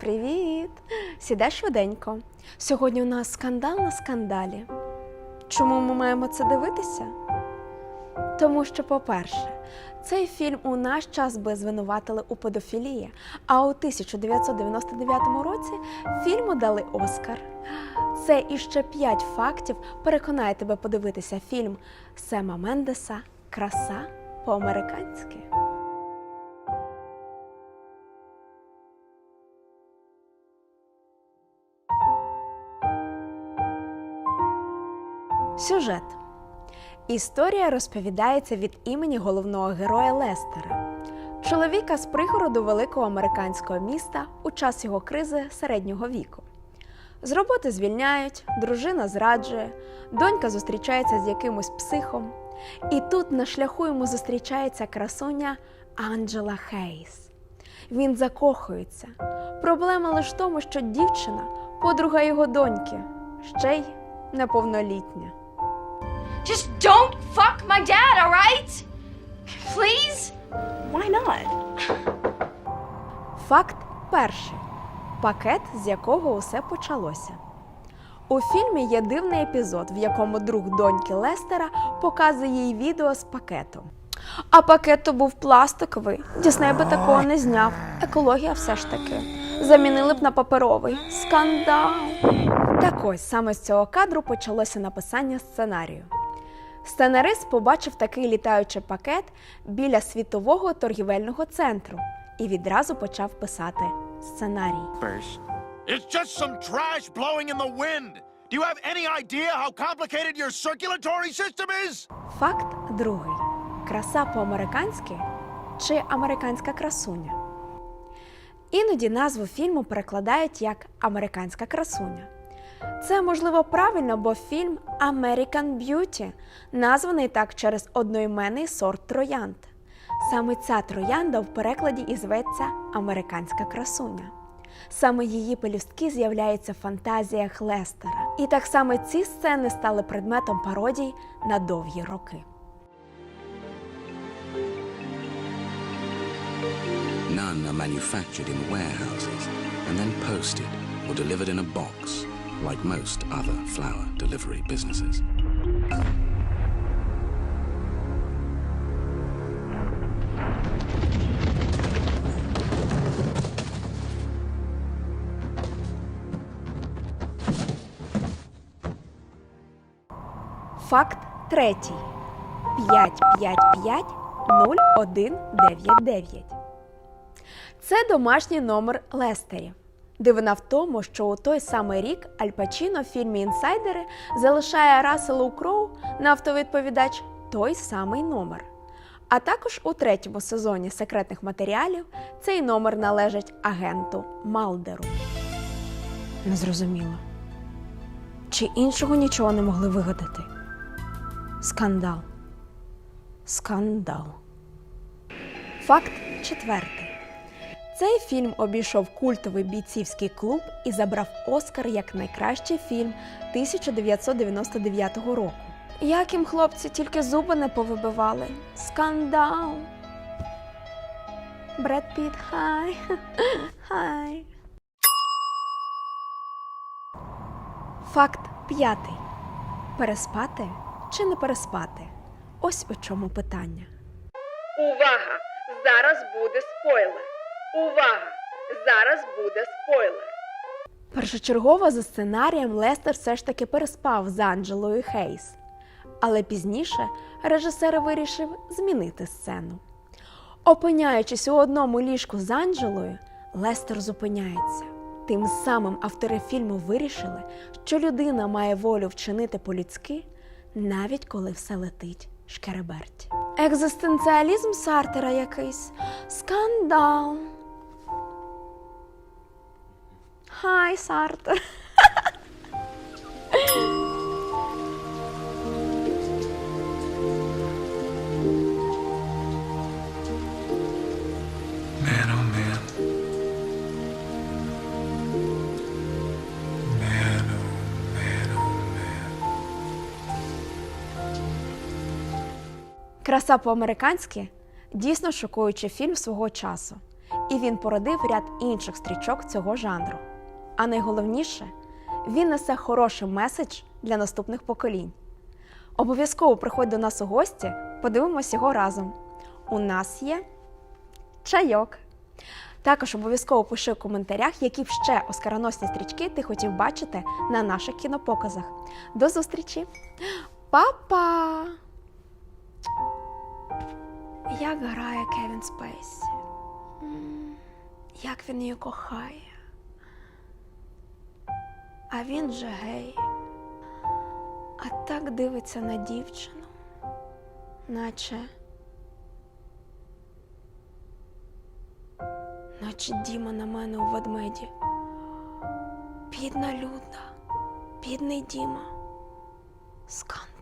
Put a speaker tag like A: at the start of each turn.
A: Привіт! Сідай швиденько. Сьогодні у нас скандал на скандалі. Чому ми маємо це дивитися? Тому що, по-перше, цей фільм у наш час би звинуватили у педофілії, а у 1999 році фільму дали Оскар. Це іще п'ять фактів переконає тебе подивитися фільм Сема Мендеса Краса по-американськи. Сюжет. Історія розповідається від імені головного героя Лестера, чоловіка з пригороду великого американського міста у час його кризи середнього віку. З роботи звільняють, дружина зраджує, донька зустрічається з якимось психом. І тут на шляху йому зустрічається красуня Анджела Хейс. Він закохується. Проблема лише в тому, що дівчина подруга його доньки, ще й неповнолітня.
B: Just don't fuck my dad, alright? Please?
C: Why not?
A: Факт перший пакет, з якого усе почалося. У фільмі є дивний епізод, в якому друг доньки Лестера показує їй відео з пакетом. А пакет то був пластиковий. Дісней би такого не зняв. Екологія все ж таки. Замінили б на паперовий. Скандал. Так ось саме з цього кадру почалося написання сценарію. Сценарист побачив такий літаючий пакет біля світового торгівельного центру і відразу почав писати сценарій.
D: First,
E: It's just some trash blowing in the wind. Do you have any idea how complicated your circulatory system is?
A: Факт другий: краса по-американськи чи американська красуня. Іноді назву фільму перекладають як Американська красуня. Це можливо правильно, бо фільм American Beauty названий так через одноіменний сорт троянд. Саме ця троянда в перекладі і зветься Американська красуня. Саме її пелюстки з'являються в фантазіях Лестера. І так само ці сцени стали предметом пародій на довгі роки.
F: None are manufactured in warehouses and then posted or delivered in a box, like most other flower delivery businesses.
A: Факт третій. 555 0199. Це домашній номер Лестерів. Дивина в тому, що у той самий рік Аль Пачіно в фільмі Інсайдери залишає Расселу Кроу на автовідповідач той самий номер. А також у третьому сезоні секретних матеріалів цей номер належить агенту Малдеру. Незрозуміло. Чи іншого нічого не могли вигадати? Скандал. Скандал. Факт четвертий. Цей фільм обійшов культовий бійцівський клуб і забрав Оскар як найкращий фільм 1999 року. Як їм хлопці тільки зуби не повибивали. Скандал. Бред Піт, хай. Хай. Факт п'ятий. Переспати чи не переспати? Ось у чому питання.
G: Увага! Зараз буде спойлер. Увага! Зараз буде спойлер.
A: Першочергово за сценарієм Лестер все ж таки переспав з Анджелою Хейс. Але пізніше режисер вирішив змінити сцену. Опиняючись у одному ліжку з Анджелою, Лестер зупиняється. Тим самим автори фільму вирішили, що людина має волю вчинити по-людськи, навіть коли все летить шкереберть. Екзистенціалізм Сартера якийсь. Скандал. Хай, Сартер.
D: oh oh oh.
A: Краса по-американськи дійсно шокуючий фільм свого часу. і він породив ряд інших стрічок цього жанру. А найголовніше, він несе хороший меседж для наступних поколінь. Обов'язково приходь до нас у гості, подивимось його разом. У нас є чайок. Також обов'язково пиши у коментарях, які б ще оскароносні стрічки ти хотів бачити на наших кінопоказах. До зустрічі! Па-па! Як грає Кевін Спейсі? Як він її кохає. А він же гей. А так дивиться на дівчину, наче. Наче Діма на мене у ведмеді. Бідна Люда, бідний Діма. Скандал.